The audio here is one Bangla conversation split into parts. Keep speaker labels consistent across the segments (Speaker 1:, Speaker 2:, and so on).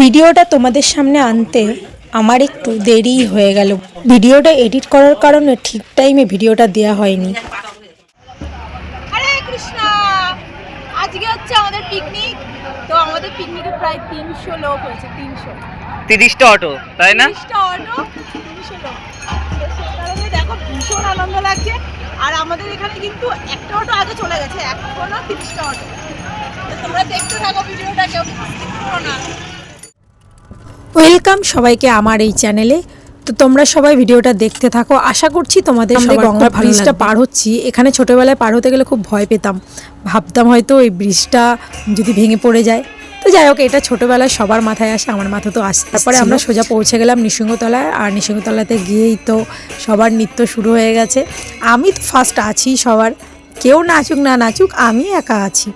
Speaker 1: ভিডিওটা তোমাদের সামনে আনতে আমার একটু দেরি হয়ে গেল। ভিডিওটা এডিট করার কারণে ঠিক টাইমে ভিডিওটা দেওয়া হয়নি।
Speaker 2: আজকে হচ্ছে আমাদের পিকনিক তো আমাদের পিকনিকে প্রায় তিনশো লোক হয়েছে তিনশো।
Speaker 3: তিরিশটা অটো তাই না?
Speaker 2: তিরিশটা অটো তিনশো লোক। কারণে দেখো ভীষণ আনন্দ লাগছে। আর আমাদের এখানে কিন্তু একটা অটো আগে চলে গেছে এখনও তিরিশটা অটো তোমরা দেখতে থাকো ভিডিওটা কেউ না।
Speaker 1: ওয়েলকাম সবাইকে আমার এই চ্যানেলে। তো তোমরা সবাই ভিডিওটা দেখতে থাকো। আশা করছি তোমাদের
Speaker 4: গঙ্গা
Speaker 1: ব্রিজটা পার হচ্ছি। এখানে ছোটবেলায় পার হতে গেলে খুব ভয় পেতাম। ভাবতাম হয়তো ওই ব্রিজটা যদি ভেঙে পড়ে যায়। তো যাই হোক এটা ছোটবেলায় সবার মাথায় আসে আমার মাথা তো আসে তারপরে আমরা সোজা পৌঁছে গেলাম নিসিংহতলায়। আর নিসিংহতলাতে গিয়েই তো সবার নৃত্য শুরু হয়ে গেছে। আমি তো ফার্স্ট আছি সবার। কেউ নাচুক না নাচুক আমি একা আছি।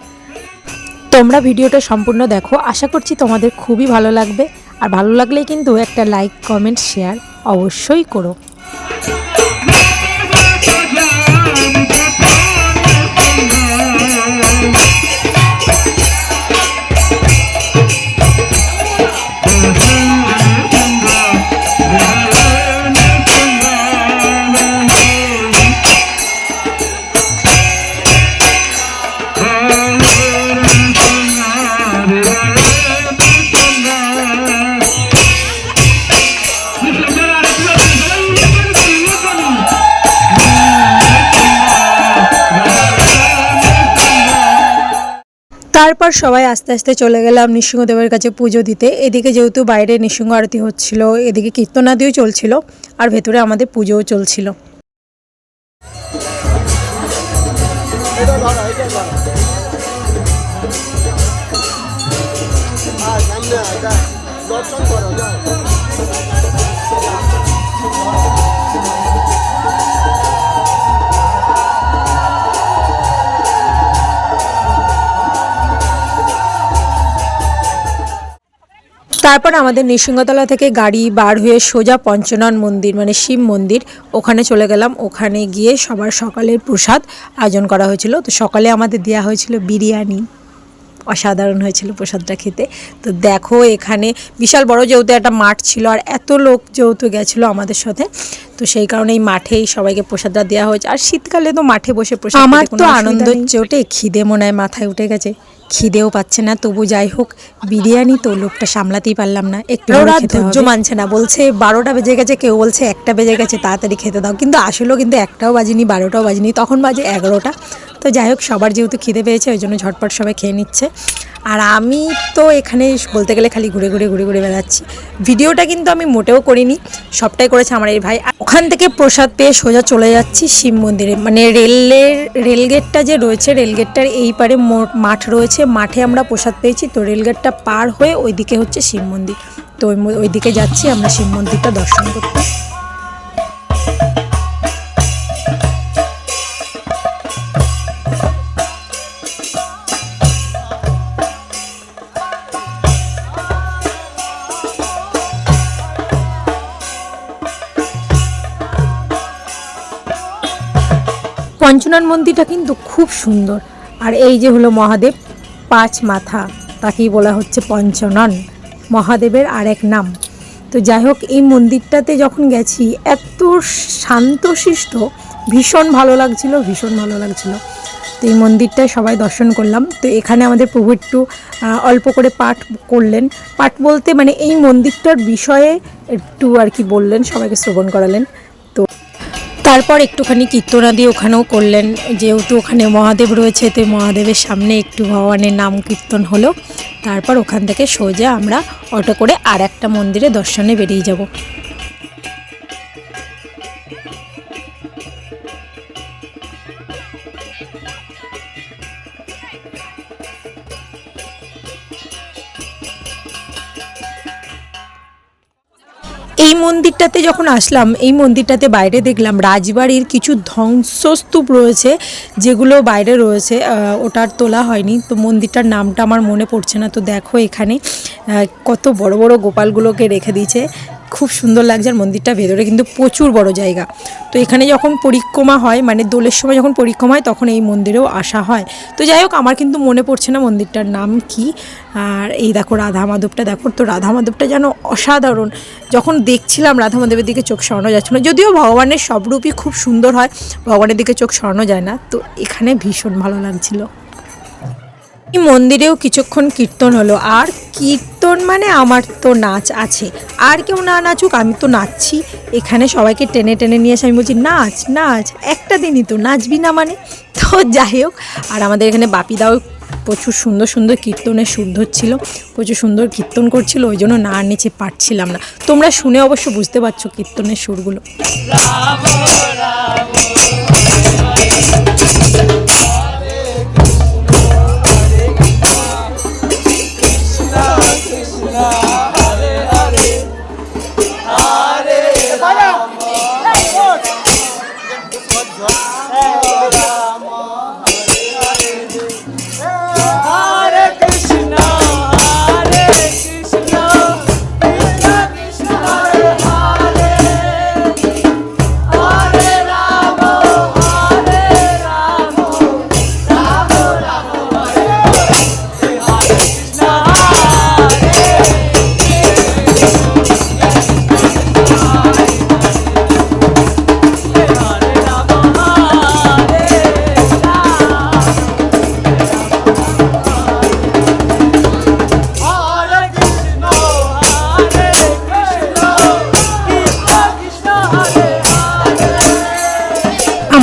Speaker 1: তোমরা ভিডিওটা সম্পূর্ণ দেখো। আশা করছি তোমাদের খুবই ভালো লাগবে। আর ভালো লাগলে কিন্তু একটা লাইক কমেন্ট শেয়ার অবশ্যই করো। তারপর সবাই আস্তে আস্তে চলে গেলাম নৃসিংহদেবের কাছে পুজো দিতে। এদিকে যেহেতু বাইরে নৃসিংহ আরতি হচ্ছিল, এদিকে কীর্তনাদিও চলছিল আর ভেতরে আমাদের পুজোও চলছিল।
Speaker 5: দর্শন
Speaker 1: তারপর আমাদের নৃসিংহতলা থেকে গাড়ি বার হয়ে সোজা পঞ্চনন মন্দির মানে শিব মন্দির ওখানে চলে গেলাম। ওখানে গিয়ে সবার সকালের প্রসাদ আয়োজন করা হয়েছিল। তো সকালে আমাদের দেওয়া হয়েছিল বিরিয়ানি। অসাধারণ হয়েছিল প্রসাদটা খেতে। তো দেখো এখানে বিশাল বড় যেহেতু একটা মাঠ ছিল আর এত লোক যেহেতু গেছিল আমাদের সাথে তো সেই কারণে এই মাঠেই সবাইকে প্রসাদটা দেওয়া হয়েছে। আর শীতকালে তো মাঠে বসে প্রসাদ আমার তো আনন্দ চোটে খিদে মনে হয় মাথায় উঠে গেছে। খিদেও পাচ্ছে না তবু যাই হোক বিরিয়ানি তো লোকটা সামলাতেই পারলাম না। একটু ধৈর্য মানছে না বলছে বারোটা বেজে গেছে কেউ বলছে একটা বেজে গেছে তাড়াতাড়ি খেতে দাও। কিন্তু আসলেও কিন্তু একটাও বাজিনি বারোটাও বাজিনি তখন বাজে এগারোটা। তো যাই হোক সবার যেহেতু খিদে পেয়েছে ওই জন্য ঝটপট সবাই খেয়ে নিচ্ছে। আর আমি তো এখানে বলতে গেলে খালি ঘুরে ঘুরে ঘুরে ঘুরে বেড়াচ্ছি। ভিডিওটা কিন্তু আমি মোটেও করিনি সবটাই করেছে আমার এই ভাই। আর ওখান থেকে প্রসাদ পেয়ে সোজা চলে যাচ্ছি শিব মন্দিরে। মানে রেলের রেলগেটটা যে রয়েছে রেলগেটটার এই পারে মাঠ রয়েছে। মাঠে আমরা প্রসাদ পেয়েছি। তো রেলগেটটা পার হয়ে ওইদিকে হচ্ছে শিব মন্দির। তো ওই ওইদিকে যাচ্ছি আমরা শিব মন্দিরটা দর্শন করতে। পঞ্চনন মন্দিরটা কিন্তু খুব সুন্দর। আর এই যে হলো মহাদেব, পাঁচ মাথা, তাকেই বলা হচ্ছে পঞ্চনন। মহাদেবের আরেক নাম। তো যাই হোক, এই মন্দিরটাতে যখন গেছি, এত শান্তশিষ্ট, ভীষণ ভালো লাগছিল, ভীষণ ভালো লাগছিল। তো এই মন্দিরটায় সবাই দর্শন করলাম। তো এখানে আমাদের প্রভু একটু অল্প করে পাঠ করলেন। পাঠ বলতে মানে এই মন্দিরটার বিষয়ে একটু আর কি বললেন, সবাইকে শ্রবণ করালেন। তারপর একটুখানি কীর্তনাদি ওখানেও করলেন। যেহেতু ওখানে মহাদেব রয়েছে, তো মহাদেবের সামনে একটু ভগবানের নাম কীর্তন হলো। তারপর ওখান থেকে সোজা আমরা অটো করে আর একটা মন্দিরে দর্শনে বেরিয়ে যাব। এই মন্দিরটাতে যখন আসলাম, এই মন্দিরটাতে বাইরে দেখলাম রাজবাড়ির কিছু ধ্বংসস্তূপ রয়েছে, যেগুলো বাইরে রয়েছে ওটার তোলা হয়নি। তো মন্দিরটার নামটা আমার মনে পড়ছে না। তো দেখো এখানে কত বড় বড় গোপালগুলোকে রেখে দিয়েছে। খুব সুন্দর লাগছে আর মন্দিরটা ভেতরে কিন্তু প্রচুর বড় জায়গা। তো এখানে যখন পরিক্রমা হয় মানে দোলের সময় যখন পরিক্রমা হয়, তখন এই মন্দিরেও আসা হয়। তো যাই হোক, আমার কিন্তু মনে পড়ছে না মন্দিরটার নাম কি। আর এই দেখো রাধা মাধবটা, দেখো তো রাধা মাধবটা যেন অসাধারণ। যখন দেখছিলাম রাধা মাধবের দিকে চোখ সরানো যাচ্ছে না, যদিও ভগবানের সব রূপই খুব সুন্দর হয়, ভগবানের দিকে চোখ সরানো যায় না। তো এখানে ভীষণ ভালো লাগছিল। মন্দিরেও কিছুক্ষণ কীর্তন হলো আর কীর্তন মানে আমার তো নাচ আছে আর কেউ না নাচুক আমি তো নাচছি এখানে সবাইকে টেনে টেনে নিয়ে এসে আমি বলছি নাচ নাচ একটা দিনই তো নাচবি না মানে তো যাই হোক আর আমাদের এখানে বাপিদাও প্রচুর সুন্দর সুন্দর কীর্তনের সুর ধরছিল প্রচুর সুন্দর কীর্তন করছিল ওই জন্য না নিচে পারছিলাম না তোমরা শুনে অবশ্য বুঝতে পারছ কীর্তনের সুরগুলো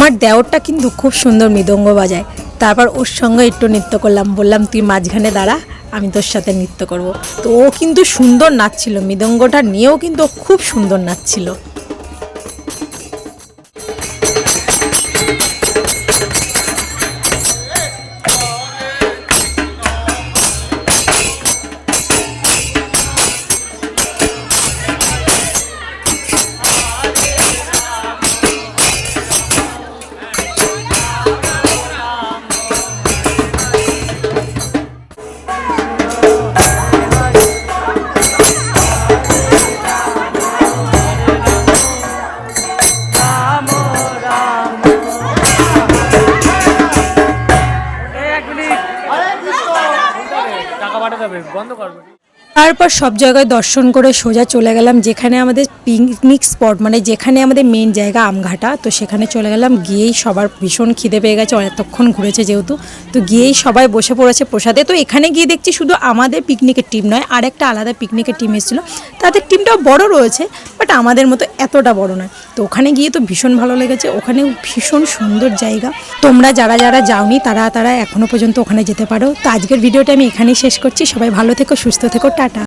Speaker 1: আমার দেওরটা কিন্তু খুব সুন্দর মৃদঙ্গ বাজায়। তারপর ওর সঙ্গে একটু নৃত্য করলাম, বললাম, তুই মাঝখানে দাঁড়া, আমি তোর সাথে নৃত্য করব। তো ও কিন্তু সুন্দর নাচছিল, মৃদঙ্গটা নিয়েও কিন্তু খুব সুন্দর নাচছিল। তারপর সব জায়গায় দর্শন করে সোজা চলে গেলাম, যেখানে আমাদের পিকনিক স্পট মানে যেখানে আমাদের মেন জায়গা আমঘাটা। তো সেখানে চলে গেলাম, গিয়েই সবার ভীষণ খিদে পেয়ে গেছে এতক্ষণ ঘুরেছে যেহেতু। তো গিয়েই সবাই বসে পড়েছে প্রসাদে। তো এখানে গিয়ে দেখছি শুধু আমাদের পিকনিকের টিম নয় আর একটা আলাদা পিকনিকের টিম এসেছিল। তাদের টিমটাও বড় রয়েছে বাট আমাদের মতো এতটা বড় নয়। তো ওখানে গিয়ে তো ভীষণ ভালো লেগেছে, ওখানেও ভীষণ সুন্দর জায়গা। তোমরা যারা যারা যাওনি, তারা তারা এখনও পর্যন্ত ওখানে যেতে পারো। তো আজকের ভিডিওটা আমি এখানেই শেষ করছি। সবাই ভালো থেকো, সুস্থ থেকো, টাটা।